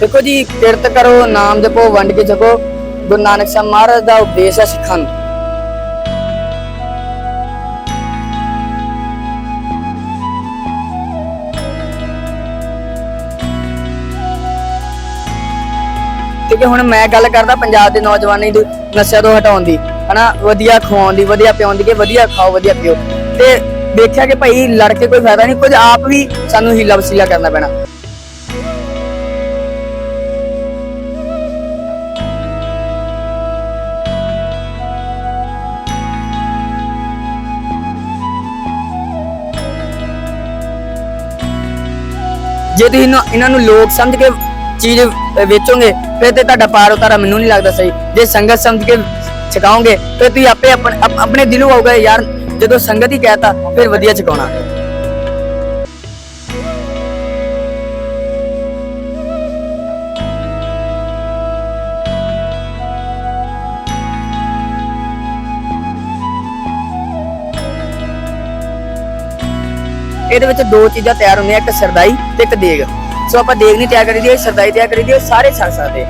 ਦੇਖੋ ਜੀ, ਕਿਰਤ ਕਰੋ, ਨਾਮ ਜਪੋ, ਵੰਡ ਕੇ ਛਕੋ ਗੁਰੂ ਨਾਨਕ ਸਾਹਿਬ ਮਹਾਰਾਜ ਦਾ ਉਪਦੇਸ਼ ਹੈ ਸਿੱਖਾਂ ਨੂੰ। ਕਿਉਂਕਿ ਹੁਣ ਮੈਂ ਗੱਲ ਕਰਦਾ ਪੰਜਾਬ ਦੇ ਨੌਜਵਾਨਾਂ ਦੀ ਨਸ਼ਿਆਂ ਤੋਂ ਹਟਾਉਣ ਦੀ। ਹਨਾ, ਵਧੀਆ ਖਵਾਉਣ ਦੀ, ਵਧੀਆ ਪਿਆਉਣ ਦੀ ਕਿ ਵਧੀਆ ਖਾਓ, ਵਧੀਆ ਪੀਓ। ਤੇ ਦੇਖਿਆ ਕਿ ਭਾਈ ਲੜ ਕੇ ਕੋਈ ਫਾਇਦਾ ਨਹੀਂ, ਕੁਝ ਆਪ ਵੀ ਸਾਨੂੰ ਹੀਲਾ ਵਸੀਲਾ ਕਰਨਾ ਪੈਣਾ। ਜੇ ਤੁਸੀਂ ਇਹਨਾਂ- ਇਹਨਾਂ ਨੂੰ ਲੋਕ ਸਮਝ ਕੇ ਚੀਜ਼ ਵੇਚੋਗੇ, ਫਿਰ ਤੇ ਤੁਹਾਡਾ ਪਾਰ ਉਤਾਰਾ ਮੈਨੂੰ ਨਹੀਂ ਲੱਗਦਾ ਸਹੀ। ਜੇ ਸੰਗਤ ਸਮਝ ਕੇ ਛਕਾਓਗੇ, ਫਿਰ ਤੁਸੀਂ ਆਪੇ ਆਪਣੇ ਆਪ- ਆਪਣੇ ਦਿਲੋਂ ਆਊਗਾ ਯਾਰ ਜਦੋਂ ਸੰਗਤ ਹੀ ਕਹਿਤਾ, ਫਿਰ ਵਧੀਆ ਛਕਾਉਣਾ। ਇਹਦੇ ਵਿੱਚ ਦੋ ਚੀਜ਼ਾਂ ਤਿਆਰ ਹੁੰਦੀਆਂ, ਇੱਕ ਸਰਦਾਈ ਤੇ ਇੱਕ ਦੇਗ। ਸੋ ਆਪਾਂ ਦੇਗ ਨਹੀਂ ਤਿਆਰ ਕਰੀਦੀ ਸਰਦਾਈ ਤਿਆਰ ਕਰੀਦੀ ਉਹ ਸਾਰੇ ਛਕ ਸਕਦੇ।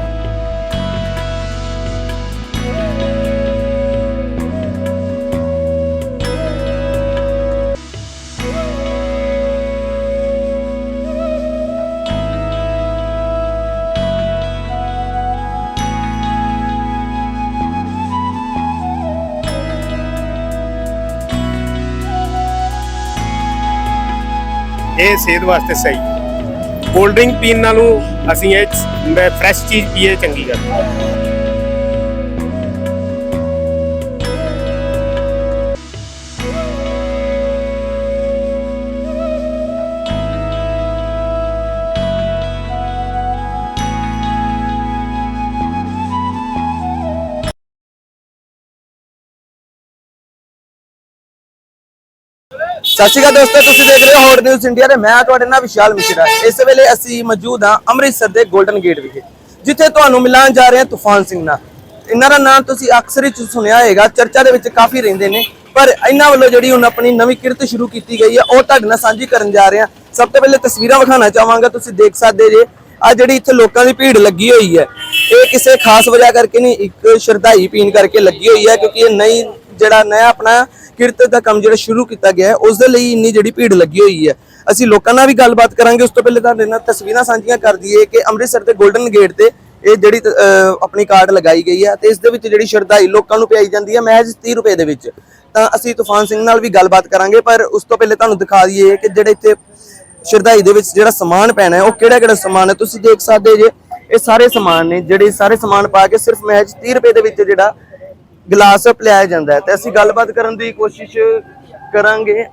ਇਹ ਸਿਹਤ ਵਾਸਤੇ ਸਹੀ। ਕੋਲਡ ਡਰਿੰਕ ਪੀਣ ਨਾਲੋਂ ਅਸੀਂ ਇਹ ਫਰੈਸ਼ ਚੀਜ਼ ਪੀਏ, ਚੰਗੀ ਗੱਲ। ਸਤਿ ਸ਼੍ਰੀ ਅਕਾਲ ਦੋਸਤੋ, ਤੁਸੀਂ ਦੇਖ ਰਹੇ ਹੋ ਹੌਟ ਨਿਊਜ਼ ਇੰਡੀਆ ਤੇ ਮੈਂ ਤੁਹਾਡੇ ਨਾਲ ਵਿਸ਼ਾਲ ਮਿਸ਼ਰਾ। ਇਸ ਵੇਲੇ ਅਸੀਂ ਮੌਜੂਦ ਹਾਂ ਅੰਮ੍ਰਿਤਸਰ ਦੇ 골ਡਨ ਗੇਟ ਵਿਖੇ, ਜਿੱਥੇ ਤੁਹਾਨੂੰ ਮਿਲਾਨ ਜਾ ਰਹੇ ਹਾਂ ਤੂਫਾਨ ਸਿੰਘ ਨਾਲ। ਇਹਨਾਂ ਦਾ ਨਾਮ ਤੁਸੀਂ ਅਕਸਰ ਹੀ ਸੁਣਿਆ ਹੋਵੇਗਾ ਚਰਚਾ ਦੇ ਵਿੱਚ ਕਾਫੀ ਰਹਿੰਦੇ ਨੇ, ਪਰ ਇਹਨਾਂ ਵੱਲੋਂ ਜਿਹੜੀ ਹੁਣ ਆਪਣੀ ਨਵੀਂ ਕਿਰਤ ਸ਼ੁਰੂ ਕੀਤੀ ਗਈ ਹੈ, ਉਹ ਤੁਹਾਡੇ ਨਾਲ ਸਾਂਝੀ ਕਰਨ ਜਾ ਰਹੇ ਹਾਂ। ਸਭ ਤੋਂ ਪਹਿਲੇ ਤਸਵੀਰਾਂ ਵਿਖਾਉਣਾ ਚਾਹਾਂਗਾ, ਤੁਸੀਂ ਦੇਖ ਸਕਦੇ ਜੇ ਆ ਜਿਹੜੀ ਇੱਥੇ ਲੋਕਾਂ ਦੀ ਭੀੜ ਲੱਗੀ ਹੋਈ ਹੈ, ਇਹ ਕਿਸੇ ਖਾਸ ਵਜ੍ਹਾ ਕਰਕੇ ਨਹੀਂ, ਇੱਕ ਸ਼ਰਧਾਈ ਪੀਣ ਕਰਕੇ ਲੱਗੀ ਹੋਈ ਹੈ, ਕਿਉਂਕਿ ਇਹ ਨਈ, ਜਿਹੜਾ ਨਇਆ ਆਪਣਾ ਕਿਰਤ ਦਾ ਕੰਮ ਜਿਹੜਾ ਸ਼ੁਰੂ ਕੀਤਾ ਗਿਆ ਹੈ, ਉਸ ਦੇ ਲਈ ਇੰਨੀ ਜਿਹੜੀ ਭੀੜ ਲੱਗੀ ਹੋਈ ਹੈ। ਅਸੀਂ ਲੋਕਾਂ ਨਾਲ ਵੀ ਗੱਲਬਾਤ ਕਰਾਂਗੇ। ਉਸ ਤੋਂ ਪਹਿਲੇ ਤੁਹਾਡੇ ਨਾਲ ਤਸਵੀਰਾਂ ਸਾਂਝੀਆਂ ਕਰ ਦਈਏ ਕਿ ਅੰਮ੍ਰਿਤਸਰ ਦੇ 골ਡਨ ਗੇਟ ਤੇ ਇਹ ਜਿਹੜੀ ਆਪਣੀ ਕਾਰਡ ਲਗਾਈ ਗਈ ਹੈ ਤੇ ਇਸ ਦੇ ਵਿੱਚ ਜਿਹੜੀ ਸ਼ਰਧਾਈ ਲੋਕਾਂ ਨੂੰ ਪਿਆਈ ਜਾਂਦੀ ਹੈ ਮਹਿਜ਼ 30 ਰੁਪਏ ਦੇ ਵਿੱਚ। ਤਾਂ ਅਸੀਂ ਤੂਫਾਨ ਸਿੰਘ ਨਾਲ ਵੀ ਗੱਲਬਾਤ ਕਰਾਂਗੇ, ਪਰ ਉਸ ਤੋਂ ਪਹਿਲੇ ਤੁਹਾਨੂੰ ਦਿਖਾ ਦਈਏ ਕਿ ਜਿਹੜੇ ਇੱਥੇ ਸ਼ਰਧਾਈ ਦੇ ਵਿੱਚ ਜਿਹੜਾ ਸਮਾਨ ਪੈਣਾ ਹੈ, ਉਹ ਕਿਹੜਾ ਕਿਹੜਾ ਸਮਾਨ ਹੈ? ਤੁਸੀਂ ਦੇਖ ਸਕਦੇ ਜੇ, ਇਹ ਸਾਰੇ ਸਮਾਨ ਨੇ, ਜਿਹੜੇ ਸਾਰੇ ਸਮਾਨ ਪਾ ਕੇ ਸਿਰਫ ਮਹਿਜ਼ 30 ਰੁਪਏ ਦੇ ਵਿੱਚ ਜਿਹੜਾ ਗਲਾਸ ਪਿਲਾਇਆ ਜਾਂਦਾ ਹੈ ਤੇ ਅਸੀਂ ਗੱਲਬਾਤ ਕਰਨ ਦੀ ਕੋਸ਼ਿਸ਼ ਕਰਾਂਗੇ।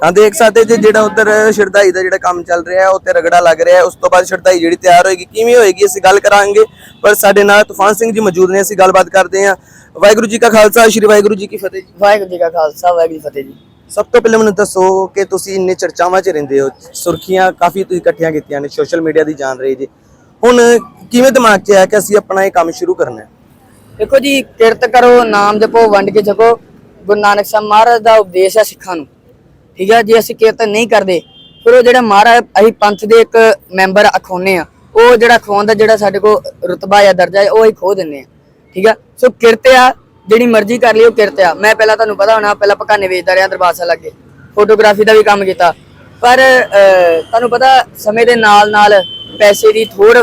ਤਾਂ ਦੇਖ ਸਕਦੇ ਜੇ ਜਿਹੜਾ ਉਧਰ ਸ਼ਰਧਾਈ ਦਾ ਜਿਹੜਾ ਕੰਮ ਚੱਲ ਰਿਹਾ ਹੈ ਉੱਤੇ ਰਗੜਾ ਲੱਗ ਰਿਹਾ ਹੈ। ਉਸ ਤੋਂ ਬਾਅਦ ਸ਼ਰਧਾਈ ਜਿਹੜੀ ਤਿਆਰ ਹੋਏਗੀ ਕਿਵੇਂ ਹੋਏਗੀ ਅਸੀਂ ਗੱਲ ਕਰਾਂਗੇ। ਪਰ ਸਾਡੇ ਨਾਲ ਤੂਫਾਨ ਸਿੰਘ ਜੀ ਮੌਜੂਦ ਨੇ ਅਸੀਂ ਗੱਲਬਾਤ ਕਰਦੇ ਹਾਂ। ਵਾਹਿਗੁਰੂ ਜੀ ਕਾ ਖਾਲਸਾ ਸ਼੍ਰੀ ਵਾਹਿਗੁਰੂ ਜੀ ਕੀ ਫਤਿਹ ਜੀ। ਵਾਹਿਗੁਰੂ ਜੀ ਕਾ ਖਾਲਸਾ ਵਾਹਿਗੁਰੂ ਜੀ ਫਤਿਹ ਜੀ। ਸਭ ਤੋਂ ਪਹਿਲੇ ਮੈਨੂੰ ਦੱਸੋ ਕਿ ਤੁਸੀਂ ਇੰਨੇ ਚਰਚਾਵਾਂ 'ਚ ਰਹਿੰਦੇ ਹੋ ਸੁਰਖੀਆਂ ਕਾਫੀ ਤੁਸੀਂ ਇਕੱਠੀਆਂ ਕੀਤੀਆਂ ਨੇ ਸੋਸ਼ਲ ਮੀਡੀਆ ਦੀ ਜਾਣ ਰਹੇ ਜੀ। ਹੁਣ ਕਿਵੇਂ ਦਿਮਾਗ 'ਚ ਆਇਆ ਕਿ ਅਸੀਂ ਆਪਣਾ ਇਹ ਕੰਮ ਸ਼ੁਰੂ ਕਰਨਾ ਹੈ? ਦੇਖੋ ਜੀ ਕਿਰਤ ਕਰੋ ਨਾਮ ਜਪੋ ਵੰਡ ਕੇ ਛਕੋ ਗੁਰੂ ਨਾਨਕ ਸਾਹਿਬ ਮਹਾਰਾਜ ਦਾ ਉਪਦੇਸ਼ ਹੈ ਸਿੱਖਾਂ ਨੂੰ। ਠੀਕ ਹੈ ਜੇ ਅਸੀਂ ਕੀਰਤਨ ਨਹੀਂ ਕਰਦੇ ਫਿਰ ਉਹ ਜਿਹੜਾ ਮਹਾਰਾਜ ਅਸੀਂ ਪੰਥ ਦੇ ਇੱਕ ਮੈਂਬਰ ਅਖਾਉਨੇ ਆ। ਉਹ ਜਿਹੜਾ ਖਵਾਉਣ ਦਾ ਜਿਹੜਾ ਸਾਡੇ ਕੋਲ ਰੁਤਬਾ ਜਾਂ ਦਰਜਾ ਹੈ ਉਹ ਹੀ ਖੋ ਦਿੰਨੇ ਆ। ਠੀਕ ਆ ਸੋ ਕਿਰਤ ਆ ਜਿਹੜੀ ਮਰਜ਼ੀ ਕਰ ਲਈ ਉਹ ਕਿਰਤ ਆ। ਮੈਂ ਪਹਿਲਾਂ ਤੁਹਾਨੂੰ ਪਤਾ ਹੋਣਾ ਪਹਿਲਾਂ ਪਕਾਨੇ ਵੇਚਦਾ ਰਿਹਾ ਦਰਬਾਰ ਸਾਹਿਬ ਲੱਗੇ। ਫੋਟੋਗ੍ਰਾਫੀ ਦਾ ਵੀ ਕੰਮ ਕੀਤਾ। ਪਰ ਅਹ, ਤੁਹਾਨੂੰ ਪਤਾ ਸਮੇਂ ਦੇ ਨਾਲ ਨਾਲ ਪੈਸੇ ਦੀ ਥੋੜ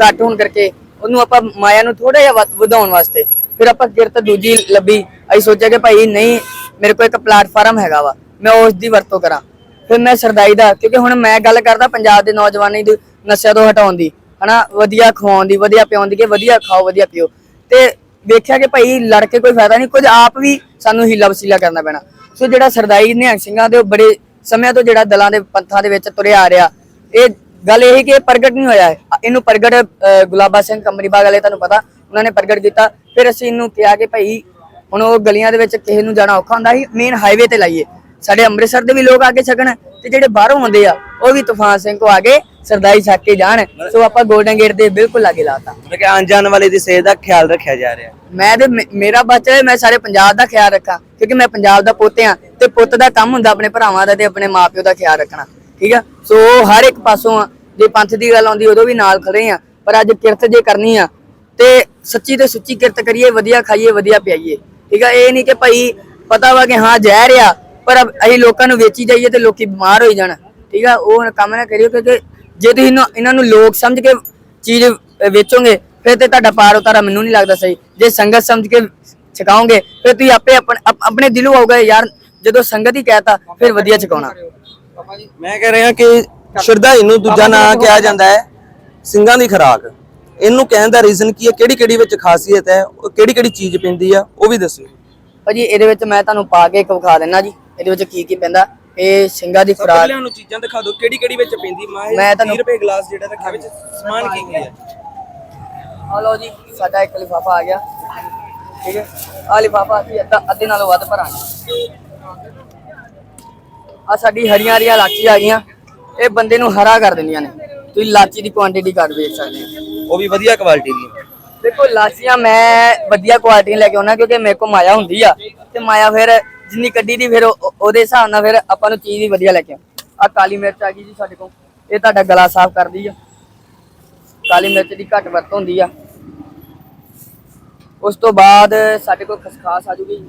ਘੱਟ ਹੋਣ ਕਰਕੇ ਉਹਨੂੰ ਆਪਾਂ ਮਾਇਆ ਨੂੰ ਥੋੜਾ ਜਿਹਾ ਵਧਾਉਣ ਵਾਸਤੇ ਫਿਰ ਆਪਾਂ ਕਿਰਤ ਦੂਜੀ ਲੱਭੀ। ਅਸੀਂ ਸੋਚਿਆ ਕਿ ਭਾਈ ਨਹੀਂ, ਮੇਰੇ ਕੋਲ ਇੱਕ ਪਲੇਟਫਾਰਮ ਹੈਗਾ ਵਾ, ਮੈਂ ਉਸ ਦੀ ਵਰਤੋਂ ਕਰਾਂ। ਫਿਰ ਮੈਂ ਸਰਦਾਈ ਦਾ, ਕਿਉਂਕਿ ਹੁਣ ਮੈਂ ਗੱਲ ਕਰਦਾ ਪੰਜਾਬ ਦੇ ਨੌਜਵਾਨਾਂ ਦੀ ਨਸ਼ਿਆਂ ਤੋਂ ਹਟਾਉਣ ਦੀ, ਹਨਾ, ਵਧੀਆ ਖਵਾਉਣ ਦੀ, ਵਧੀਆ ਪਿਆਉਣ ਦੀ ਕਿ ਵਧੀਆ ਖਾਓ, ਵਧੀਆ ਪੀਓ। ਤੇ ਵੇਖਿਆ ਕਿ ਭਾਈ ਲੜ ਕੇ ਕੋਈ ਫਾਇਦਾ ਨਹੀਂ, ਕੁਝ ਆਪ ਵੀ ਸਾਨੂੰ ਹੀਲਾ ਵਸੀਲਾ ਕਰਨਾ ਪੈਣਾ। ਸੋ ਜਿਹੜਾ ਸਰਦਾਈ ਨਿਹੰਗ ਸਿੰਘਾਂ ਦੇ ਉਹ ਬੜੇ ਸਮਿਆਂ ਤੋਂ ਜਿਹੜਾ ਦਲਾਂ ਦੇ ਪੰਥਾਂ ਦੇ ਵਿੱਚ ਤੁਰਿਆ ਆ ਰਿਹਾ, ਇਹ ਗੱਲ ਇਹ ਹੈ ਕਿ ਪ੍ਰਗਟ ਨਹੀਂ ਹੋਇਆ ਹੈ। ਇਹਨੂੰ ਪ੍ਰਗਟ ਗੁਲਾਬਾ ਸਿੰਘ ਕੰਮਰੀ ਬਾਗ ਵਾਲੇ ਤੁਹਾਨੂੰ ਪਤਾ ਉਹਨਾਂ ਨੇ ਪ੍ਰਗਟ ਕੀਤਾ। ਫਿਰ ਅਸੀਂ ਇਹਨੂੰ ਕਿਹਾ ਕਿ ਭਾਈ ਹੁਣ ਉਹ ਗਲੀਆਂ ਦੇ ਵਿੱਚ ਕਿਸੇ ਨੂੰ ਜਾਣਾ ਔਖਾ ਹੁੰਦਾ ਸੀ ਮੇਨ ਹਾਈਵੇ ਤੇ ਲਾਈਏ। ਸਾਡੇ ਅੰਮ੍ਰਿਤਸਰ ਦੇ ਵੀ ਲੋਕ ਆ ਕੇ ਛਕਣ ਤੇ ਜਿਹੜੇ ਬਾਹਰੋਂ ਆਉਂਦੇ ਆ ਉਹ ਵੀ ਤੂਫਾਨ ਸਿੰਘ ਕੋ ਆ ਕੇ ਸਰਦਾਈ ਛੱਕ ਕੇ ਜਾਣ। ਸੋ ਆਪਾਂ 골ਡਨ ਗੇਟ ਦੇ ਬਿਲਕੁਲ ਲਾਗੇ ਲਾਤਾ। ਮੈਂ ਕਿ ਆਉਣ ਜਾਣ ਵਾਲੇ ਦੀ ਸਿਹਤ ਦਾ ਖਿਆਲ ਰੱਖਿਆ ਜਾ ਰਿਹਾ। ਮੈਂ ਤੇ ਮੇਰਾ ਬੱਚਾ ਹੈ ਮੈਂ ਸਾਰੇ ਪੰਜਾਬ ਦਾ ਖਿਆਲ ਰੱਖਾਂ ਕਿਉਂਕਿ ਮੈਂ ਪੰਜਾਬ ਦਾ ਪੁੱਤ ਆ ਤੇ ਪੁੱਤ ਦਾ ਕੰਮ ਹੁੰਦਾ ਆਪਣੇ ਭਰਾਵਾਂ ਦਾ ਤੇ ਆਪਣੇ ਮਾਪਿਓ ਦਾ ਖਿਆਲ ਰੱਖਣਾ। ਠੀਕ ਆ? ਸੋ ਉਹ ਹਰ ਇੱਕ ਪਾਸੋਂ ਆ, ਜੇ ਪੰਥ ਦੀ ਗੱਲ ਆਉਂਦੀ, ਉਦੋਂ ਵੀ ਨਾਲ ਖੜੇ ਆ। ਪਰ ਅੱਜ ਕਿਰਤ ਜੇ ਕਰਨੀ ਆ, ਤੇ ਸੱਚੀ ਤੇ ਸੁੱਚੀ ਕਿਰਤ ਕਰੀਏ, ਵਧੀਆ ਖਾਈਏ, ਵਧੀਆ ਪਿਆਈਏ। ਠੀਕ ਆ? ਇਹ ਨਹੀਂ ਕਿ ਭਾਈ ਪਤਾ ਵਾ ਕਿ ਹਾਂ, ਜ਼ਹਿਰ ਆ, ਪਰ ਅਸੀਂ ਲੋਕਾਂ ਨੂੰ ਵੇਚੀ ਜਾਈਏ ਤੇ ਲੋਕੀ ਬਿਮਾਰ ਹੋਈ ਜਾਣ। ਠੀਕ ਆ? ਉਹ ਕੰਮ ਨਾ ਕਰਿਓ, ਕਿਉਂਕਿ ਜੇ ਤੁਸੀਂ ਇਹਨਾਂ- ਨੂੰ ਲੋਕ ਸਮਝ ਕੇ ਚੀਜ਼ ਵੇਚੋਗੇ, ਫਿਰ ਤੇ ਤੁਹਾਡਾ ਪਾਰ ਉਤਾਰਾ ਮੈਨੂੰ ਨਹੀਂ ਲੱਗਦਾ ਸਹੀ। ਜੇ ਸੰਗਤ ਸਮਝ ਕੇ ਛਕਾਓਗੇ, ਫਿਰ ਤੁਸੀਂ ਆਪੇ ਆਪਣੇ ਦਿਲੋਂ ਆਊਗਾ, ਯਾਰ, ਜਦੋਂ ਸੰਗਤ ਹੀ ਕਹਿਤਾ, ਫਿਰ ਵਧੀਆ ਛਕਾਉਣਾ। ਮੈਂ ਕਹਿ ਰਿਹਾ ਕਿ ਸ਼ਰਧਾਈ ਨੂੰ ਦੂਜਾ ਨਾਂ ਕਿਹਾ ਜਾਂਦਾ ਹੈ ਸਿੰਘਾਂ ਦੀ ਖਰਾਕ। ਇਹਨੂੰ ਕਹਿਣ ਦਾ ਰੀਜ਼ਨ ਕੀ ਹੈ ਕਿਹੜੀ ਕਿਹੜੀ ਵਿੱਚ ਖਾਸੀਅਤ ਹੈ ਕਿਹੜੀ ਕਿਹੜੀ ਚੀਜ਼ ਪੈਂਦੀ ਆ ਉਹ ਵੀ ਦੱਸਿਓ। ਭਾਜੀ ਇਹਦੇ ਵਿੱਚ ਮੈਂ ਤੁਹਾਨੂੰ ਪਾ ਕੇ ਇੱਕ ਵਿਖਾ ਦਿੰਨਾ ਜੀ। ਇਹਦੇ ਵਿੱਚ ਕੀ ਕੀ ਪੈਂਦਾ ਇਹ ਸਿੰਘਾਂ ਦੀ ਖੁਰਾਕ ਨੂੰ ਚੀਜ਼ਾਂ ਦਿਖਾ ਦਿਓ ਕਿਹੜੀ ਕਿਹੜੀ ਵਿੱਚ ਪੈਂਦੀ। ਮੈਂ ਤੁਹਾਨੂੰ- ਰੁਪਏ ਗਲਾਸ ਜਿਹੜਾ ਰੱਖਿਆ ਵਿੱਚ ਸਮਾਨ ਕੀ ਕੀ ਹੈ? ਆ ਲਓ ਜੀ ਸਾਡਾ ਇੱਕ ਲਿਫਾਫਾ ਆ ਗਿਆ। ਠੀਕ ਹੈ? ਆ ਲਿਫਾਫਾ ਅਸੀਂ ਅੱਧੇ ਨਾਲੋਂ ਵੱਧ ਭਰਾਂਗੇ। ਆ ਸਾਡੀ ਹਰੀਆਂ ਹਰੀਆਂ ਲਾਚੀ ਆ ਗਈਆਂ। ਇਹ ਬੰਦੇ ਨੂੰ ਹਰਾ ਕਰ ਦਿੰਦੀਆਂ ਨੇ। ਤੁਸੀਂ ਲਾਚੀ ਦੀ ਕੁਆਂਟੀਟੀ ਘੱਟ ਵੇਖ ਸਕਦੇ ਹੋ। ਉਹ ਵੀ ਵਧੀਆ ਕੁਆਲਿਟੀ ਦੀ ਦੇਖੋ ਲਾਚੀਆਂ ਮੈਂ ਵਧੀਆ ਕੁਆਲਿਟੀ ਲੈ ਕੇ ਆਉਣਾ ਕਿਉਂਕਿ ਮੇਰੇ ਕੋਲ ਮਾਇਆ ਹੁੰਦੀ ਆ। ਤੇ ਮਾਇਆ ਫਿਰ ਜਿੰਨੀ ਕੱਢੀ ਦੀ ਫਿਰ ਉਹ- ਉਹ- ਉਹਦੇ ਹਿਸਾਬ ਨਾਲ ਫਿਰ ਆਪਾਂ ਨੂੰ ਚੀਜ਼ ਵੀ ਵਧੀਆ ਲੈ ਕੇ ਆ ਕਾਲੀ ਮਿਰਚ ਆ ਗਈ ਜੀ ਸਾਡੇ ਕੋਲ। ਇਹ ਤੁਹਾਡਾ ਗਲਾ ਸਾਫ਼ ਕਰਦੀ ਆ। ਕਾਲੀ ਮਿਰਚ ਦੀ ਘੱਟ ਵਰਤੋਂ ਹੁੰਦੀ ਆ। ਉਸ ਤੋਂ ਬਾਅਦ ਸਾਡੇ ਕੋਲ ਖਸਖਾਸ ਆ ਜੂਗੀ।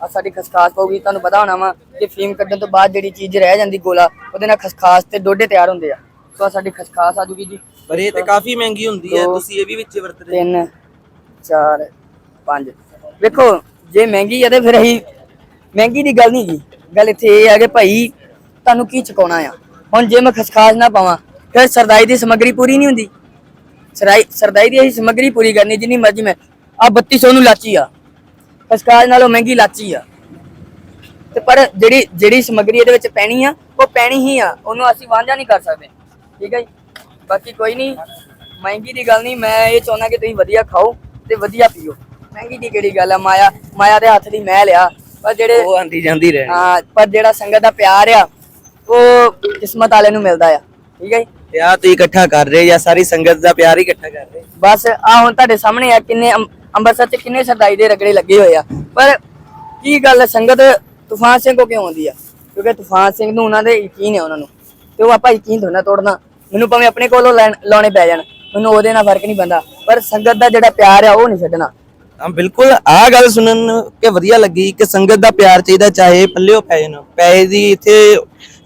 ਆ ਸਾਡੀ ਖਸਖਾਸ ਪਊਗੀ ਤੁਹਾਨੂੰ ਪਤਾ ਹੋਣਾ ਵਾ ਕਿ ਫੀਮ ਕੱਢਣ ਤੋਂ ਬਾਅਦ ਜਿਹੜੀ ਚੀਜ਼ ਰਹਿ ਜਾਂਦੀ ਗੋਲਾ ਉਹਦੇ ਨਾਲ ਖਸਖਾਸ ਤੇ ਡੋਡੇ ਤਿਆਰ ਹੁੰਦੇ ਆ। ਸੋ ਆਹ ਸਾਡੀ ਖਸਖਾਸ ਆ ਜੂਗੀ ਜੀ। ਪਰ ਇਹ ਤੇ ਕਾਫੀ ਮਹਿੰਗੀ ਹੁੰਦੀ ਹੈ ਦੋ, ਤੁਸੀਂ ਇਹ ਵੀ ਵਿੱਚ ਵਰਤਦੇ ਤਿੰਨ ਚਾਰ ਪੰਜ। ਵੇਖੋ ਜੇ ਮਹਿੰਗੀ ਆ ਤੇ ਫਿਰ ਅਸੀਂ ਮਹਿੰਗੀ ਦੀ ਗੱਲ ਨਹੀਂ ਜੀ। ਗੱਲ ਇੱਥੇ ਇਹ ਆ ਕਿ ਭਾਈ ਤੁਹਾਨੂੰ ਕੀ ਚਕਾਉਣਾ ਆ? ਹੁਣ ਜੇ ਮੈਂ ਖਸਖਾਸ ਨਾ ਪਾਵਾਂ ਫਿਰ ਸਰਦਾਈ ਦੀ ਸਮੱਗਰੀ ਪੂਰੀ ਨਹੀਂ ਹੁੰਦੀ। ਸਰਦਾਈ ਦੀ ਅਸੀਂ ਸਮੱਗਰੀ ਪੂਰੀ ਕਰਨੀ ਜਿੰਨੀ ਮਰਜ਼ੀ ਮੈਂ ਆ 3200 ਨੂੰ ਲਾਚੀ ਆ। ਖਸਖਾਸ ਨਾਲੋਂ ਮਹਿੰਗੀ ਲਾਚੀ ਆ। ਤੇ ਪਰ ਜਿਹੜੀ ਜਿਹੜੀ ਸਮੱਗਰੀ ਇਹਦੇ ਵਿੱਚ ਪੈਣੀ ਆ ਉਹ ਪੈਣੀ ਹੀ ਆ। ਉਹਨੂੰ ਅਸੀਂ ਵਾਂਝਾ ਨਹੀਂ ਕਰ ਸਕਦੇ। ਠੀਕ ਹੈ ਜੀ? ਬਾਕੀ ਕੋਈ ਨਹੀਂ। ਮਹਿੰਗੀ ਦੀ ਗੱਲ ਨਹੀਂ ਮੈਂ ਇਹ ਚਾਹੁੰਦਾ ਕਿ ਤੁਸੀਂ ਵਧੀਆ ਖਾਓ ਤੇ ਵਧੀਆ ਪੀਓ। ਮਹਿੰਗੀ ਦੀ ਕਿਹੜੀ ਗੱਲ ਆ? ਮਾਇਆ ਮਾਇਆ ਦੇ ਹੱਥ ਦੀ ਮਹਿਲ ਆ। ਪਰ ਜਿਹੜੇ ਉਹ ਆਂਦੀ ਜਾਂਦੀ ਰਹਿਣੀ ਹਾਂ ਪਰ ਜਿਹੜਾ ਸੰਗਤ ਦਾ ਪਿਆਰ ਆ ਉਹ ਕਿਸਮਤ ਵਾਲੇ ਨੂੰ ਮਿਲਦਾ ਆ। ਠੀਕ ਹੈ ਜੀ? ਆ ਤੁਸੀਂ ਇਕੱਠਾ ਕਰ ਰਹੇ ਜਾਂ ਸਾਰੀ ਸੰਗਤ ਦਾ ਪਿਆਰ ਹੀ ਇਕੱਠਾ ਕਰ ਰਹੇ? ਬਸ ਆ ਹੁਣ ਤੁਹਾਡੇ ਸਾਹਮਣੇ ਆ ਕਿੰਨੇ ਅੰਮ- ਅੰਮ੍ਰਿਤਸਰ ਚ ਕਿੰਨੇ ਸਰਦਾਈ ਦੇ ਰਗੜੇ ਲੱਗੇ ਹੋਏ ਆ। ਪਰ ਕੀ ਗੱਲ ਹੈ, ਸੰਗਤ ਤੂਫਾਨ ਸਿੰਘ ਕੋ ਕਿਉਂ ਆਉਂਦੀ ਆ? ਕਿਉਂਕਿ ਤੂਫਾਨ ਸਿੰਘ ਨੂੰ ਉਹਨਾਂ ਦੇ ਯਕੀਨ ਹੈ ਉਹਨਾਂ ਨੂੰ। ਤੇ ਉਹ ਆਪਾਂ ਯਕੀਨ ਥੋੜਾ ਤੋੜਨਾ। ਮੈਨੂੰ ਭਾਵੇਂ ਆਪਣੇ ਕੋਲੋਂ ਲੈਣ- ਲਾਉਣੇ ਪੈ ਜਾਣ ਮੈਨੂੰ ਉਹਦੇ ਨਾਲ ਫ਼ਰਕ ਨਹੀਂ ਪੈਂਦਾ। ਪਰ ਸੰਗਤ ਦਾ ਜਿਹੜਾ ਪਿਆਰ ਆ ਉਹ ਨਹੀਂ ਛੱਡਣਾ। ਹਾਂ ਬਿਲਕੁਲ ਆ ਗੱਲ ਸੁਣਨ ਕੇ ਵਧੀਆ ਲੱਗੀ ਕਿ ਸੰਗਤ ਦਾ ਪਿਆਰ ਚਾਹੀਦਾ ਚਾਹੇ ਪੱਲਿਓ ਪੈ ਜਾਣ। ਪੈਸੇ ਦੀ ਇੱਥੇ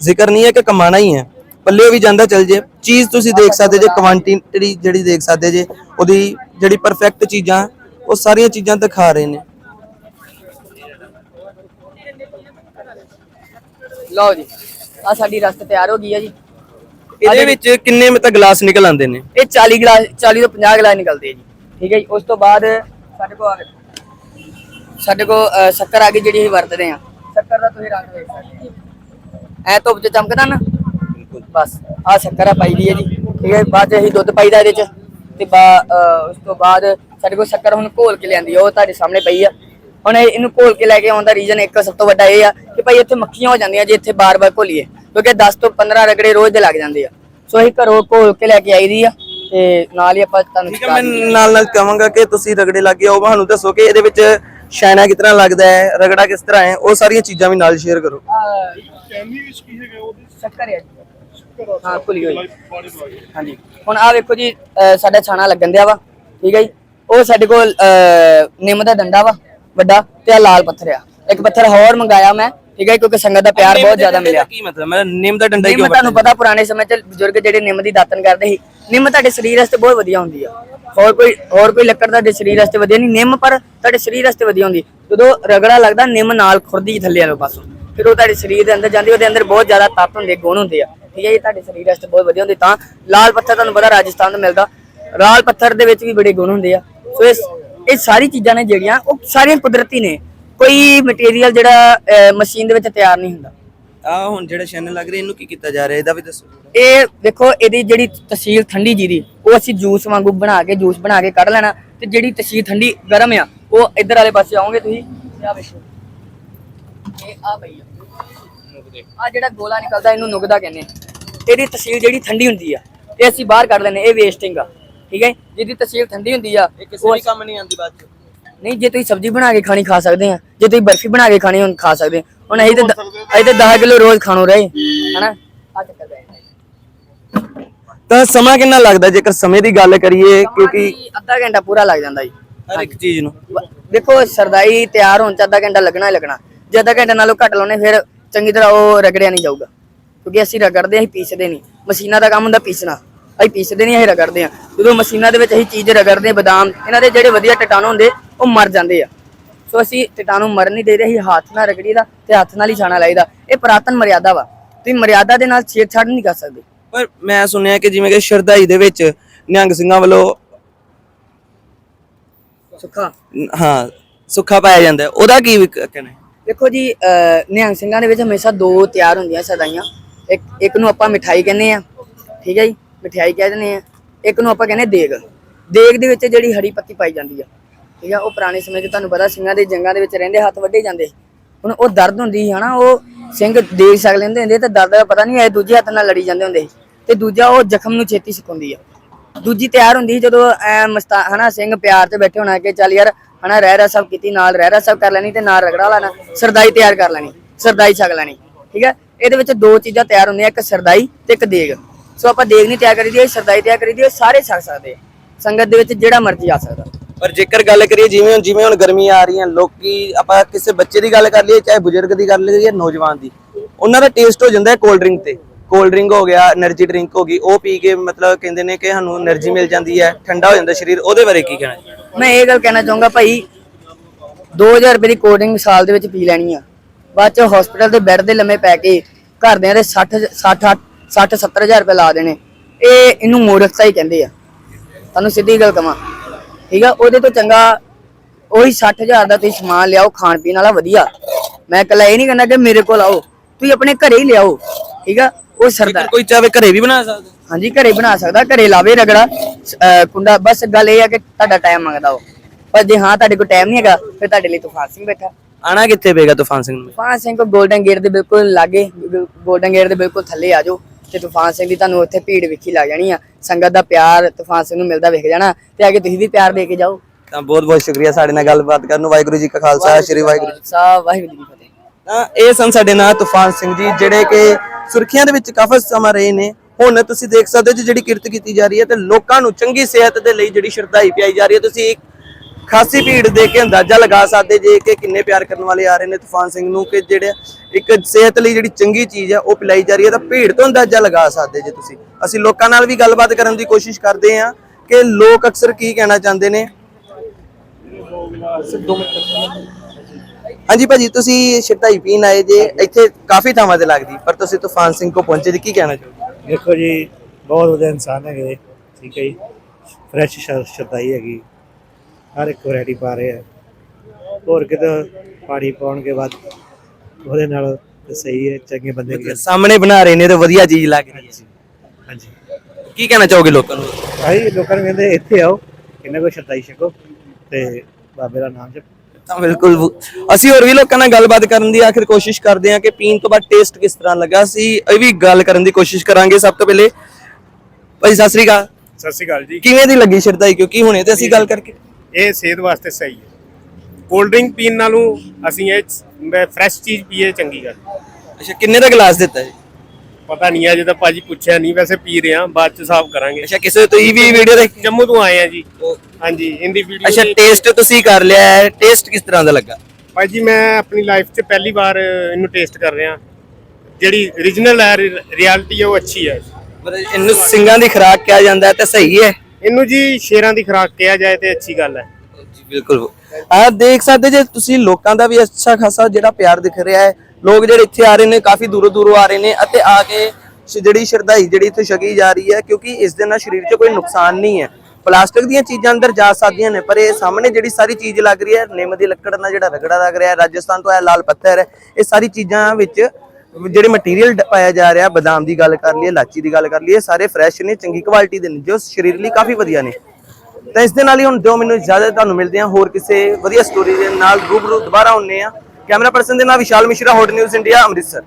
ਜ਼ਿਕਰ ਨਹੀਂ ਹੈ ਕਿ ਕਮਾਣਾ ਹੀ ਹੈ। ਪੱਲਿਓ ਵੀ ਜਾਂਦਾ ਚੱਲ ਜੇ। ਚੀਜ਼ ਤੁਸੀਂ ਦੇਖ ਸਕਦੇ ਜੇ ਕੁਆਂਟੀਟੀ ਜਿਹੜੀ ਦੇਖ ਸਕਦੇ ਜੇ ਉਹਦੀ ਜਿਹੜੀ ਪਰਫੈਕਟ ਚੀਜ਼ਾਂ ਉਹ ਸਾਰੀਆਂ ਚੀਜ਼ਾਂ ਦਿਖਾ ਰਹੇ ਨੇ। ਲਓ ਜੀ ਆ ਸਾਡੀ ਰਸਤ ਤਿਆਰ ਹੋ ਗਈ ਆ ਜੀ। ਇਹਦੇ ਵਿੱਚ ਕਿੰਨੇ ਮਤਲਬ ਗਲਾਸ ਨਿਕਲ ਆਉਂਦੇ ਨੇ? ਇਹ 40 ਗਲਾਸ 40 ਤੋਂ 50 ਗਲਾਸ ਨਿਕਲਦੇ ਆ ਜੀ। ਠੀਕ ਹੈ ਜੀ ਉਸ ਤੋਂ ਬਾਅਦ ਸਾਡੇ ਕੋਲ ਆ ਗਏ ਸਾਡੇ ਕੋਲ ਸ਼ੱਕਰ ਆ ਗਈ ਜਿਹੜੀ ਅਸੀਂ ਵਰਤਦੇ ਆ ਸ਼ੱਕਰ ਦਾ ਤੁਸੀਂ ਰੰਗ ਵੇਖ ਸਕਦੇ ਐ ਧੁੱਪ ਚ ਚਮਕਦਾ ਨਾ? ਬਸ ਆ ਸ਼ੱਕਰ ਆ ਪਾਈ ਦੀ ਹੈ ਜੀ। ਠੀਕ ਹੈ ਬਾਅਦ ਚ ਅਸੀਂ ਦੁੱਧ ਪਾਈਦਾ ਇਹਦੇ ਚ। ਤੇ ਬਾ ਉਸ ਤੋਂ ਬਾਅਦ ਸਾਡੇ ਕੋਲ ਸ਼ੱਕਰ ਹੁਣ ਘੋਲ ਕੇ ਲਿਆਂਦੀ ਆ ਉਹ ਤੁਹਾਡੇ ਸਾਹਮਣੇ ਪਈ ਆ। ਹੁਣ ਇਹ- ਇਹਨੂੰ ਘੋਲ ਕੇ ਲੈ ਕੇ ਆਉਣ ਦਾ ਰੀਜ਼ਨ ਇੱਕ ਸਭ ਤੋਂ ਵੱਡਾ ਇਹ ਆ ਕਿ ਭਾਈ ਇੱਥੇ ਮੱਖੀਆਂ ਹੋ ਜਾਂਦੀਆਂ ਜੇ ਇੱਥੇ ਬਾਰ-ਬਾਰ ਘੋਲੀਏ ਕਿਉਂਕਿ 10 ਤੋਂ 15 ਰਗੜੇ ਰੋਜ਼ ਦੇ ਲੱਗ ਜਾਂਦੇ ਆ। ਸੋ ਅਸੀਂ ਘਰੋਂ ਘੋਲ ਕੇ ਲੈ ਕੇ ਆਈਦੀ ਆ ਤੇ ਨਾਲ ਹੀ ਆਪਾਂ ਤੁਹਾਨੂੰ ਠੀਕ ਹੈ ਮੈਂ ਨਾਲ ਨਾਲ ਕਹਾਂਗਾ ਕਿ ਤੁਸੀਂ ਰਗੜੇ ਲੱਗੇ ਹੋ ਸਾਨੂੰ ਦੱਸੋ ਕਿ ਇਹਦੇ ਵਿੱਚ ਸ਼ੈਨਾ ਕਿਸ ਤਰ੍ਹਾਂ ਲੱਗਦਾ ਹੈ ਰਗੜਾ ਕਿਸ ਤਰ੍ਹਾਂ ਹੈ ਉਹ ਸਾਰੀਆਂ ਚੀਜ਼ਾਂ ਵੀ ਨਾਲ ਸ਼ੇਅਰ ਕਰੋ। ਸ਼ੱਕਰ ਹੈ ਜੀ। ਹਾਂ ਘੁਲੀ ਹੋਈ ਹਾਂਜੀ। ਹੁਣ ਆ ਵੇਖੋ ਜੀ ਸਾਡਾ ਛਾਣਾ ਲੱਗਣ ਦਿਆ ਵਾ। ਠੀਕ ਹੈ ਜੀ? ਉਹ ਸਾਡੇ ਕੋਲ ਨਿੰਮ ਦਾ ਡੰਡਾ ਵਾ ਵੱਡਾ ਤੇ ਆ ਲਾਲ ਪੱਥਰ ਆ। ਇੱਕ ਪੱਥਰ ਹੋਰ ਮੰਗਾਇਆ ਮੈਂ। ਠੀਕ ਹੈ ਜੀ, ਕਿਉਂਕਿ ਸੰਗਤ ਦਾ ਪਿਆਰ ਬਹੁਤ ਜ਼ਿਆਦਾ ਮਿਲਿਆ। ਕੀ ਮਤਲਬ? ਮੈਂ ਨਿੰਮ ਦਾ ਡੰਡਾ ਨਿੰਮ ਕਿਉਂ ਤੁਹਾਨੂੰ ਪਤਾ ਪੁਰਾਣੇ ਸਮੇਂ 'ਚ ਬਜ਼ੁਰਗ ਜਿਹੜੇ ਨਿੰਮ ਦੀ ਦਾਤਨ ਕਰਦੇ ਸੀ ਨਿੰਮ ਤੁਹਾਡੇ ਸਰੀਰ ਵਾਸਤੇ ਬਹੁਤ ਵਧੀਆ ਹੁੰਦੀ ਆ। ਹੋਰ ਕੋਈ ਹੋਰ ਕੋਈ ਲੱਕੜ ਤੁਹਾਡੇ ਸਰੀਰ ਵਾਸਤੇ ਵਧੀਆ ਨਹੀਂ। ਨਿੰਮ ਪਰ ਤੁਹਾਡੇ ਸਰੀਰ ਵਾਸਤੇ ਵਧੀਆ ਹੁੰਦੀ। ਜਦੋਂ ਰਗੜਾ ਲੱਗਦਾ ਨਿੰਮ ਨਾਲ ਖੁਰਦੀ ਥੱਲੇ ਵਾਲੇ ਪਾਸੋਂ ਫਿਰ ਉਹ ਤੁਹਾਡੇ ਸਰੀਰ ਦੇ ਅੰਦਰ ਜਾਂਦੀ ਉਹਦੇ ਅੰਦਰ ਬਹੁਤ ਜ਼ਿਆਦਾ ਤੱਤ ਹੁੰਦੇ ਗੁਣ ਹੁੰਦੇ ਆ। ਠੀਕ ਹੈ ਜੀ ਤੁਹਾਡੇ ਸਰੀਰ ਵਾਸਤੇ ਬਹੁਤ ਵਧੀਆ ਹੁੰਦੀ ਤਾਂ ਲਾਲ ਪੱਥਰ ਤੁਹਾਨੂੰ ਪਤਾ ਰਾਜਸਥਾਨ ਤੋਂ ਮਿਲਦਾ। ਲਾਲ ਪੱਥਰ ਦੇ ਵਿੱਚ ਵੀ ਬੜੇ ਗੁਣ ਹੁੰਦੇ ਆ। ਸੋ ਇਸ ਇਹ ਸਾਰੀ ਚੀਜ਼ਾਂ ਨੇ ਜਿਹੜੀਆਂ ਉਹ ਸਾਰੀਆਂ ਕੁਦਰਤੀ ਨੇ। ਕੋਈ ਮਟੀਰੀਅਲ ਜਿਹੜਾ ਮਸ਼ੀਨ ਦੇ ਵਿੱਚ ਤਿਆਰ ਨਹੀਂ ਹੁੰਦਾ। ਆ ਹੁਣ ਜਿਹੜਾ ਸ਼ੈਨ ਲੱਗ ਰਿਹਾ ਇਹਨੂੰ ਕੀ ਕੀਤਾ ਜਾ ਰਿਹਾ? ਇਹਦਾ ਵੀ ਦੱਸੋ। ਇਹ ਦੇਖੋ ਇਹਦੀ ਜਿਹੜੀ ਤਸੀਲ ਠੰਡੀ ਜੀ ਦੀ ਉਹ ਅਸੀਂ ਜੂਸ ਵਾਂਗੂ ਬਣਾ ਕੇ ਜੂਸ ਬਣਾ ਕੇ ਕੱਢ ਲੈਣਾ ਤੇ ਜਿਹੜੀ ਤਸੀਲ ਠੰਡੀ ਗਰਮ ਆ ਉਹ ਇੱਧਰ ਵਾਲੇ ਪਾਸੇ ਆਓਗੇ ਤੁਸੀਂ। ਆ ਵੇਖੋ। ਇਹ ਆ ਪਈ ਆ ਆ ਜਿਹੜਾ ਗੋਲਾ ਨਿਕਲਦਾ ਇਹਨੂੰ ਨੁਕਦਾ ਕਹਿੰਦੇ। ਇਹਦੀ ਤਸੀਲ ਜਿਹੜੀ ਠੰਡੀ ਹੁੰਦੀ ਆ ਤੇ ਅਸੀਂ ਬਾਹਰ ਕੱਢ ਲੈਂਦੇ ਇਹ ਵੇਸਟਿੰਗ ਆ। ਠੀਕ ਹੈ ਜਿਹਦੀ ਤਸੀਰ ਠੰਡੀ ਹੁੰਦੀ ਆ ਇਹ ਕਿਸੇ ਵੀ ਕੰਮ ਨਹੀਂ ਆਉਂਦੀ ਬਾਅਦ ਚ। ਨਹੀਂ ਜੇ ਤੁਸੀਂ ਸਬਜ਼ੀ ਬਣਾ ਕੇ ਖਾਣੀ ਖਾ ਸਕਦੇ ਆ ਜੇ ਤੁਸੀਂ ਬਰਫੀ ਬਣਾ ਕੇ ਖਾਣੀ ਹੁਣ ਖਾ ਸਕਦੇ। ਹੁਣ ਅਸੀਂ ਤੇ ਅਸੀਂ ਤੇ 10 ਕਿਲੋ ਰੋਜ਼ ਖਾਣੋ ਰਹੇ। ਹਨਾ? ਆ ਚੱਕਰ ਪੈ ਜਾਂਦਾ ਤਾਂ ਸਮਾਂ ਕਿੰਨਾ ਲੱਗਦਾ? ਜੇਕਰ ਸਮੇਂ ਦੀ ਗੱਲ ਕਰੀਏ ਕਿਉਂਕਿ ਅੱਧਾ ਘੰਟਾ ਪੂਰਾ ਲੱਗ ਜਾਂਦਾ ਜੀ। ਹਰ ਇੱਕ ਚੀਜ਼ ਨੂੰ। ਦੇਖੋ ਸਰਦਾਈ ਤਿਆਰ ਹੋਣ ਚ ਅੱਧਾ ਘੰਟਾ ਲੱਗਣਾ ਹੀ ਲੱਗਣਾ। ਜੇ ਅੱਧਾ ਘੰਟੇ ਨਾਲੋਂ ਘੱਟ ਲਾਉਣੇ ਫਿਰ ਚੰਗੀ ਤਰ੍ਹਾਂ ਉਹ ਰਗੜਿਆ ਨਹੀਂ ਜਾਊਗਾ। ਕਿਉਂਕਿ ਅਸੀਂ ਰਗੜਦੇ ਹਾਂ, ਅਸੀਂ ਪੀਸਦੇ ਨਹੀਂ। ਮਸ਼ੀਨਾਂ ਦਾ ਕੰਮ ਹੁੰਦਾ ਪੀਸਣਾ। ਅਸੀਂ ਪੀਸਦੇ ਨਹੀਂ ਅਸੀਂ ਰਗੜਦੇ ਆ ਜਦੋਂ ਮਸ਼ੀਨਾਂ ਦੇ ਵਿੱਚ ਅਸੀਂ ਚੀਜ਼ ਰਗੜਦੇ ਹਾਂ, ਬਦਾਮ ਇਹਨਾਂ ਦੇ ਜਿਹੜੇ ਵਧੀਆ ਟਟਾਣੂ ਹੁੰਦੇ ਉਹ ਮਰ ਜਾਂਦੇ ਆ। ਸੋ ਅਸੀਂ ਟਟਾਣੂ ਮਰਨ ਨਹੀਂ ਦੇ ਰਹੇ ਅਸੀਂ ਹੱਥ ਨਾਲ ਰਗੜੀ ਦਾ ਤੇ ਹੱਥ ਨਾਲ ਹੀ ਛਾਣਾ ਲਾਈਦਾ ਇਹ ਪੁਰਾਤਨ ਮਰਿਆਦਾ ਵਾ। ਤੁਸੀਂ ਮਰਿਆਦਾ ਦੇ ਨਾਲ ਛੇੜਛਾੜ ਨਹੀਂ ਕਰ ਸਕਦੇ। ਪਰ ਮੈਂ ਸੁਣਿਆ ਕਿ ਜਿਵੇਂ ਕਿ ਸ਼ਰਧਾਈ ਦੇ ਵਿੱਚ ਨਿਹੰਗ ਸਿੰਘਾਂ ਵੱਲੋਂ ਸੁੱਖਾ। ਹਾਂ ਸੁੱਖਾ ਪਾਇਆ ਜਾਂਦਾ ਹੈ। ਉਹਦਾ ਕੀ ਕਹਿਣਾ ਹੈ? ਦੇਖੋ ਜੀ, ਅਹ, ਨਿਹੰਗ ਸਿੰਘਾਂ ਦੇ ਵਿੱਚ ਹਮੇਸ਼ਾ ਦੋ ਤਿਆਰ ਹੁੰਦੀਆਂ ਸਦਾਈਆਂ। ਇੱਕ ਇੱਕ ਨੂੰ ਆਪਾਂ ਮਿਠਾਈ ਕਹਿੰਦੇ ਆ, ਠੀਕ ਹੈ ਜੀ? ਮਿਠਾਈ ਕਹਿ ਦਿੰਦੇ ਆ। ਇੱਕ ਨੂੰ ਆਪਾਂ ਕਹਿੰਦੇ ਦੇਗ। ਦੇਗ ਦੇ ਵਿੱਚ ਜਿਹੜੀ ਹਰੀ ਪੱਤੀ ਪਾਈ ਜਾਂਦੀ ਆ, ਠੀਕ ਆ? ਉਹ ਪੁਰਾਣੇ ਸਮੇਂ 'ਚ ਤੁਹਾਨੂੰ ਪਤਾ ਸਿੰਘਾਂ ਦੇ ਜੰਗਾਂ ਦੇ ਵਿੱਚ ਰਹਿੰਦੇ ਹੱਥ ਵੱਢੇ ਜਾਂਦੇ। ਹੁਣ ਉਹ ਦਰਦ ਹੁੰਦੀ ਸੀ, ਹਨਾ? ਉਹ ਸਿੰਘ ਦੇਖ ਸਕ ਲੈਂਦੇ ਹੁੰਦੇ ਤੇ ਦਰਦ ਦਾ ਪਤਾ ਨਹੀਂ ਐ ਦੂਜੇ ਹੱਥ ਨਾਲ ਲੜੀ ਜਾਂਦੇ ਹੁੰਦੇ ਸੀ। ਤੇ ਦੂਜਾ ਉਹ ਜ਼ਖਮ ਨੂੰ ਛੇਤੀ ਸੁਕਾਉਂਦੀ ਆ। ਦੂਜੀ ਤਿਆਰ ਹੁੰਦੀ ਸੀ ਜਦੋਂ, ਐ ਮਸਤਾ ਹਨਾ? ਸਿੰਘ ਪਿਆਰ ਤੇ ਬੈਠੇ ਹੋਣਾ ਕਿ ਚੱਲ ਯਾਰ ਹਨਾ, ਰਹਿ ਰਹਿ ਸਭ ਕੀਤੀ, ਨਾਲ ਰਹਿ ਰਹਿ ਸਭ ਕਰ ਲੈਣੀ ਤੇ ਨਾਲ ਰਗੜਾ ਲੈਣਾ ਸਰਦਾਈ ਤਿਆਰ ਕਰ ਲੈਣੀ, ਸਰਦਾਈ ਛਕ ਲੈਣੀ, ਠੀਕ ਹੈ? ਇਹਦੇ ਵਿੱਚ ਦੋ ਚੀਜ਼ਾਂ ਤਿਆਰ ਹੁੰਦੀਆਂ, ਇੱਕ ਸਰਦਾਈ ਤੇ ਇੱਕ ਦੇਗ। ਸੋ ਆਪਾਂ ਦੇਗ ਨਹੀਂ ਤਿਆਰ ਕਰੀਦੀ, ਇਹ ਸਰਦਾਈ ਤਿਆਰ ਕਰੀਦੀ ਸਾਰੇ ਛਕ ਸਕਦੇ ਸੰਗਤ ਦੇ ਵਿੱਚ ਜਿਹੜਾ ਮਰਜ਼ੀ ਆ ਸਕਦਾ। ਪਰ ਜੇਕਰ ਗੱਲ ਕਰੀਏ, ਜਿਵੇਂ ਹੁਣ ਜਿਵੇਂ ਹੁਣ ਗਰਮੀ ਆ ਰਹੀਆਂ ਹੈ ਲੋਕੀ ਆਪਾਂ ਕਿਸੇ ਬੱਚੇ ਦੀ ਗੱਲ ਕਰ ਲਈਏ, ਚਾਹੇ ਬਜ਼ੁਰਗ ਦੀ ਕਰ ਲਈਏ ਨੌਜਵਾਨ ਦੀ, ਉਹਨਾਂ ਦਾ ਟੇਸਟ ਹੋ ਜਾਂਦਾ ਹੈ ਕੋਲਡ ਡਰਿੰਕ ਤੇ। ਕੋਲਡ ਡਰਿੰਕ ਹੋ ਗਿਆ એનર્ਜੀ ਡਰਿੰਕ ਹੋ ਗਈ, ਉਹ ਪੀ ਕੇ ਮਤਲਬ ਕਹਿੰਦੇ ਨੇ ਕਿ ਸਾਨੂੰ એનર્ਜੀ ਮਿਲ ਜਾਂਦੀ ਹੈ, ਠੰਡਾ ਹੋ ਜਾਂਦਾ ਸਰੀਰ, ਉਹਦੇ ਬਾਰੇ ਕੀ ਕਹਿਣਾ ਮੈਂ ਇਹ ਗੱਲ ਕਹਿਣਾ ਚਾਹੂੰਗਾ ਭਾਈ 2000 ਰੁਪਏ ਦੀ ਕੋਲਡ ਡਰਿੰਕ ਸਾਲ ਦੇ ਵਿੱਚ ਪੀ ਲੈਣੀ ਆ। ਬਾਅਦ ਚ ਹਸਪੀਟਲ ਦੇ ਬੈੱਡ ਦੇ ਲੰਮੇ ਪੈ ਕੇ ਘਰਦਿਆਂ ਦੇ 60 60 60 70000 ਰੁਪਏ ਲਾ ਦੇਣੇ। ਇਹ ਇਹਨੂੰ ਮੂਰਖਤਾ ਹੀ ਕਹਿੰਦੇ ਆ। ਤੁਹਾਨੂੰ ਸਿੱਧੀ ਗੱਲ ਕਵਾਂ। ਠੀਕ ਆ? ਉਹਦੇ ਤੋਂ ਚੰਗਾ ਉਹੀ 60000 ਦਾ ਤੁਸੀਂ ਸਮਾਨ ਲਿਆਓ, ਖਾਣ ਪੀਣ ਵਾਲਾ ਵਧੀਆ। ਮੈਂ ਇਕੱਲਾ ਇਹ ਨਹੀਂ ਕਹਿੰਦਾ ਕਿ ਮੇਰੇ ਕੋਲ ਆਓ। ਤੁਸੀਂ ਆਪਣੇ ਘਰੇ ਹੀ ਲਿਆਓ। ਠੀਕ ਆ? ਉਹ ਸਰਦਾਰ ਕੋਈ ਚਾਹੇ ਘਰੇ ਵੀ ਬਣਾ ਸਕਦਾ। ਹਾਂਜੀ ਘਰੇ ਬਣਾ ਸਕਦਾ ਘਰੇ ਲਾਵੇ ਰਗੜਾ। ਅਹ ਕੁੰਡਾ ਬਸ ਗੱਲ ਇਹ ਆ ਕਿ ਤੁਹਾਡਾ ਟਾਈਮ ਮੰਗਦਾ ਉਹ। ਪਰ ਜੇ ਹਾਂ ਤੁਹਾਡੇ ਕੋਲ ਟਾਈਮ ਨਹੀਂ ਹੈਗਾ ਫਿਰ ਤੁਹਾਡੇ ਲਈ ਤੂਫਾਨ ਸਿੰਘ ਬੈਠਾ। ਆਣਾ ਕਿੱਥੇ ਪਏਗਾ ਤੂਫਾਨ ਸਿੰਘ ਨੂੰ? ਤੂਫਾਨ ਸਿੰਘ ਕੋ 골ਡਨ ਗੇਟ ਦੇ ਬਿਲਕੁਲ ਲਾਗੇ 골ਡਨ ਗੇਟ ਦੇ ਬਿਲਕੁਲ ਥੱਲੇ ਆ ਜਾਓ ਤੇ ਤੂਫਾਨ ਸਿੰਘ ਦੀ ਤੁਹਾਨੂੰ ਉੱਥੇ ਭੀੜ ਵੇਖੀ ਲੱਗ ਜਾਣੀ ਆ। ਸੰਗਤ ਦਾ ਪਿਆਰ ਤੂਫਾਨ ਸਿੰਘ ਨੂੰ ਮਿਲਦਾ ਵੇਖ ਜਾਣਾ ਤੇ ਅੱਗੇ ਤੁਸੀਂ ਵੀ ਪਿਆਰ ਦੇ ਕੇ ਜਾਓ। ਤਾਂ ਬਹੁਤ ਬਹੁਤ ਸ਼ੁਕਰੀਆ ਸਾਡੇ ਨਾਲ ਗੱਲਬਾਤ ਕਰਨ ਨੂੰ। ਵਾਹਿਗੁਰੂ ਜੀ ਕਾ ਖਾਲਸਾ ਸ੍ਰੀ ਵਾਹਿਗੁਰੂ ਜੀ ਸਾਹਿਬ ਵਾਹਿਗੁਰੂ ਜੀ ਕੀ ਫਤਿਹ। ਤਾਂ ਇਹ ਸਨ ਸਾਡੇ ਨਾਲ ਤੂਫਾਨ ਸਿੰਘ ਜੀ ਜਿਹੜੇ ਕਿ ਸੁਰਖੀਆਂ ਦੇ ਵਿੱਚ ਕਾਫੀ ਸਮਾਂ ਰਹੇ ਨੇ। ਹੁਣ ਤੁਸੀਂ ਦੇਖ ਸਕਦੇ ਹੋ ਜਿਹੜੀ ਕਿਰਤ ਕੀਤੀ ਜਾ ਰਹੀ ਹੈ ਤੇ ਲੋਕਾਂ ਨੂੰ ਚੰਗੀ ਸਿਹਤ ਦੇ ਲਈ ਜਿਹੜੀ ਸ਼ਰਧਾਈ ਪਿਆਈ ਜਾ ਰਹੀ ਹੈ। ਤੁਸੀਂ ਇੱਕ ਖਾਸੀ ਭੀੜ ਦੇ ਕੇ ਅੰਦਾਜ਼ਾ ਲਗਾ ਸਕਦੇ ਜੇ ਕਿ ਕਿੰਨੇ ਪਿਆਰ ਕਰਨ ਵਾਲੇ ਆ ਰਹੇ ਨੇ ਤੂਫਾਨ ਸਿੰਘ ਨੂੰ ਕਿ ਜਿਹੜੇ ਇੱਕ ਸਿਹਤ ਲਈ ਜਿਹੜੀ ਚੰਗੀ ਚੀਜ਼ ਹੈ ਉਹ ਪਿਲਾਈ ਜਾ ਰਹੀ ਹੈ ਤਾਂ ਭੀੜ ਤੋਂ ਅੰਦਾਜ਼ਾ ਲਗਾ ਸਕਦੇ ਜੇ ਤੁਸੀਂ। ਅਸੀਂ ਲੋਕਾਂ ਨਾਲ ਵੀ ਗੱਲਬਾਤ ਕਰਨ ਦੀ ਕੋਸ਼ਿਸ਼ ਕਰਦੇ ਹਾਂ ਕਿ ਲੋਕ ਅਕਸਰ ਕੀ ਕਹਿਣਾ ਚਾਹੁੰਦੇ ਨੇ? ਹਾਂਜੀ ਭਾਜੀ, ਤੁਸੀਂ ਸ਼ਰਧਾਈ ਪੀਣ ਆਏ ਜੇ, ਇੱਥੇ ਕਾਫੀ ਥਾਵਾਂ ਤੇ ਲੱਗਦੀ, ਪਰ ਤੁਸੀਂ ਤੂਫਾਨ ਸਿੰਘ ਕੋ ਪਹੁੰਚੇ ਜੀ ਕੀ ਕਹਿਣਾ ਚਾਹੋਗੇ? ਦੇਖੋ ਜੀ ਬਹੁਤ ਵਧੀਆ ਇਨਸਾਨ ਹੈਗੇ ਠੀਕ ਹੈ ਜੀ। ਫਰੈਸ਼ ਸ਼ਰਦਾਈ ਹੈਗੀ। ਹਰ ਇੱਕ ਵੈਰਾਈਟੀ ਪਾ ਰਹੇ ਆ। ਹੋਰ ਕਿਤੇ ਪਾਣੀ ਪਾਉਣ ਕੇ ਬਾਅਦ ਉਹਦੇ ਨਾਲ ਤੇ ਸਹੀ ਹੈ ਚੰਗੇ ਬੰਦੇ ਦੀ ਸਾਹਮਣੇ ਬਣਾ ਰਹੇ ਨੇ ਤੇ ਵਧੀਆ ਚੀਜ਼ ਲੱਗ ਰਹੀ ਹੈ। ਹਾਂਜੀ ਕੀ ਕਹਿਣਾ ਚਾਹੋਗੇ ਲੋਕਾਂ ਨੂੰ? ਭਾਈ ਲੋਕਾਂ ਨੂੰ ਕਹਿੰਦੇ ਇੱਥੇ ਆਓ ਇਹਨਾਂ ਕੋ ਸ਼ਰਦਾਈ ਛਕੋ ਤੇ ਬਾਬੇ ਦਾ ਨਾਮ ਜਪ। ਤਾਂ ਬਿਲਕੁਲ ਅਸੀਂ ਹੋਰ ਵੀ ਲੋਕਾਂ ਨਾਲ ਗੱਲਬਾਤ ਕਰਨ ਦੀ ਆਖਿਰ ਕੋਸ਼ਿਸ਼ ਕਰਦੇ ਹਾਂ ਕਿ ਪੀਣ ਤੋਂ ਬਾਅਦ ਟੇਸਟ ਕਿਸ ਤਰ੍ਹਾਂ ਲੱਗਾ। ਸੀ ਇਹ ਵੀ ਗੱਲ ਕਰਨ ਦੀ ਕੋਸ਼ਿਸ਼ ਕਰਾਂਗੇ ਸਭ ਤੋਂ ਪਹਿਲੇ। ਭਾਈ ਸਤਿ ਸ੍ਰੀ ਅਕਾਲ। ਸਤਿ ਸ਼੍ਰੀ ਅਕਾਲ ਜੀ। ਕਿਵੇਂ ਦੀ ਲੱਗੀ ਸ਼ਰਦਾਈ ਕਿਉਂਕਿ ਹੁਣੇ ਤੇ ਅਸੀਂ ਗੱਲ ਕਰਕੇ ਇਹ ਸਿਹਤ ਵਾਸਤੇ ਸਹੀ ਹੈ। ਕੋਲਡ ਡਰਿੰਕ ਪੀਣ ਨਾਲੋਂ ਅਸੀਂ ਇਹ ਫਰੈਸ਼ ਚੀਜ਼ ਪੀਏ ਚੰਗੀ ਗੱਲ। ਅੱਛਾ ਕਿੰਨੇ ਦਾ ਗਲਾਸ ਦਿੱਤਾ ਜੀ? ਪਤਾ ਨਹੀਂ ਅਜੇ ਤਾਂ ਭਾਜੀ ਪੁੱਛਿਆ ਨਹੀਂ। ਵੈਸੇ ਪੀ ਰਹੇ ਹਾਂ ਬਾਅਦ ਚ ਸਾਫ਼ ਕਰਾਂਗੇ। ਅੱਛਾ ਕਿਸੇ ਤੁਸੀਂ ਵੀ ਵੀਡੀਓ ਦੇਖ? ਜੰਮੂ ਤੋਂ ਆਏ ਆ ਜੀ। ਹਾਂਜੀ ਇਹਦੀ ਵੀਡੀਓ ਅੱਛਾ ਟੇਸਟ ਤੁਸੀਂ ਕਰ ਲਿਆ ਹੈ। ਟੇਸਟ ਕਿਸ ਤਰ੍ਹਾਂ ਦਾ ਲੱਗਾ? ਭਾਜੀ ਮੈਂ ਆਪਣੀ ਲਾਈਫ 'ਚ ਪਹਿਲੀ ਵਾਰ ਇਹਨੂੰ ਟੇਸਟ ਕਰ ਰਿਹਾ। ਜਿਹੜੀ origignal ਹੈ ਰਿਐਲਿਟੀ ਹੈ ਉਹ ਅੱਛੀ ਹੈ। ਮਤਲਬ ਇਹਨੂੰ ਸਿੰਘਾਂ ਦੀ ਖੁਰਾਕ ਕਿਹਾ ਜਾਂਦਾ ਹੈ ਤੇ ਸਹੀ ਹੈ। ਇਹਨੂੰ ਜੀ ਸ਼ੇਰਾਂ ਦੀ ਖੁਰਾਕ ਕਿਹਾ ਜਾਏ ਤੇ ਅੱਛੀ ਗੱਲ ਹੈ। ਜੀ ਬਿਲਕੁਲ। ਆ ਦੇਖ ਸਕਦੇ ਜੇ ਤੁਸੀਂ ਲੋਕਾਂ ਦਾ ਵੀ ਅੱਛਾ ਖਾਸਾ ਜਿਹੜਾ ਪਿਆਰ ਦਿਖ ਰਿਹਾ ਹੈ ਲੋਕ ਜਿਹੜੇ ਇੱਥੇ ਆ ਰਹੇ ਨੇ ਕਾਫੀ ਦੂਰੋਂ ਦੂਰੋਂ ਆ ਰਹੇ ਨੇ ਅਤੇ ਆ ਕੇ ਜਿਹੜੀ ਸ਼ਰਧਾਈ ਜਿਹੜੀ ਇੱਥੇ ਛਕੀ ਜਾ ਰਹੀ ਹੈ ਕਿਉਂਕਿ ਇਸ ਦੇ ਨਾਲ ਸਰੀਰ 'ਚ ਕੋਈ ਨੁਕਸਾਨ ਨਹੀਂ ਹੈ। ਪਲਾਸਟਿਕ ਦੀਆਂ ਚੀਜ਼ਾਂ ਅੰਦਰ ਜਾ ਸਕਦੀਆਂ ਨੇ, ਪਰ ਇਹ ਸਾਹਮਣੇ ਜਿਹੜੀ ਸਾਰੀ ਚੀਜ਼ ਲੱਗ ਰਹੀ ਹੈ, ਨਿੰਮ ਦੀ ਲੱਕੜ ਨਾਲ ਜਿਹੜਾ ਰਗੜਾ ਲੱਗ ਰਿਹਾ ਰਾਜਸਥਾਨ ਤੋਂ ਆਇਆ ਲਾਲ ਪੱਥਰ ਹੈ, ਇਹ ਸਾਰੀ ਚੀਜ਼ਾਂ ਵਿੱਚ ਜਿਹੜੇ ਮਟੀਰੀਅਲ ਪਾਇਆ ਜਾ ਰਿਹਾ, ਬਦਾਮ ਦੀ ਗੱਲ ਕਰ ਲਈਏ ਲਾਚੀ ਦੀ ਗੱਲ ਕਰ ਲਈਏ ਸਾਰੇ ਫਰੈਸ਼ ਨੇ, ਚੰਗੀ ਕੁਆਲਿਟੀ ਦੇ ਨੇ, ਜੋ ਸਰੀਰ ਲਈ ਕਾਫੀ ਵਧੀਆ ਨੇ। ਤਾਂ ਇਸ ਦੇ ਨਾਲ ਹੀ ਹੁਣ ਦਿਓ ਮੈਨੂੰ ਇਜਾਜ਼ਤ ਤੁਹਾਨੂੰ ਮਿਲਦੇ ਆ ਹੋਰ ਕਿਸੇ ਵਧੀਆ ਸਟੋਰੀ ਦੇ ਨਾਲ ਰੂਬਰੂ ਦੁਬਾਰਾ ਹੁੰਨੇ ਆ ਕੈਮਰਾ ਪਰਸਨ ਦੇ ਨਾਲ Vishal Mishra hot news India Amritsar.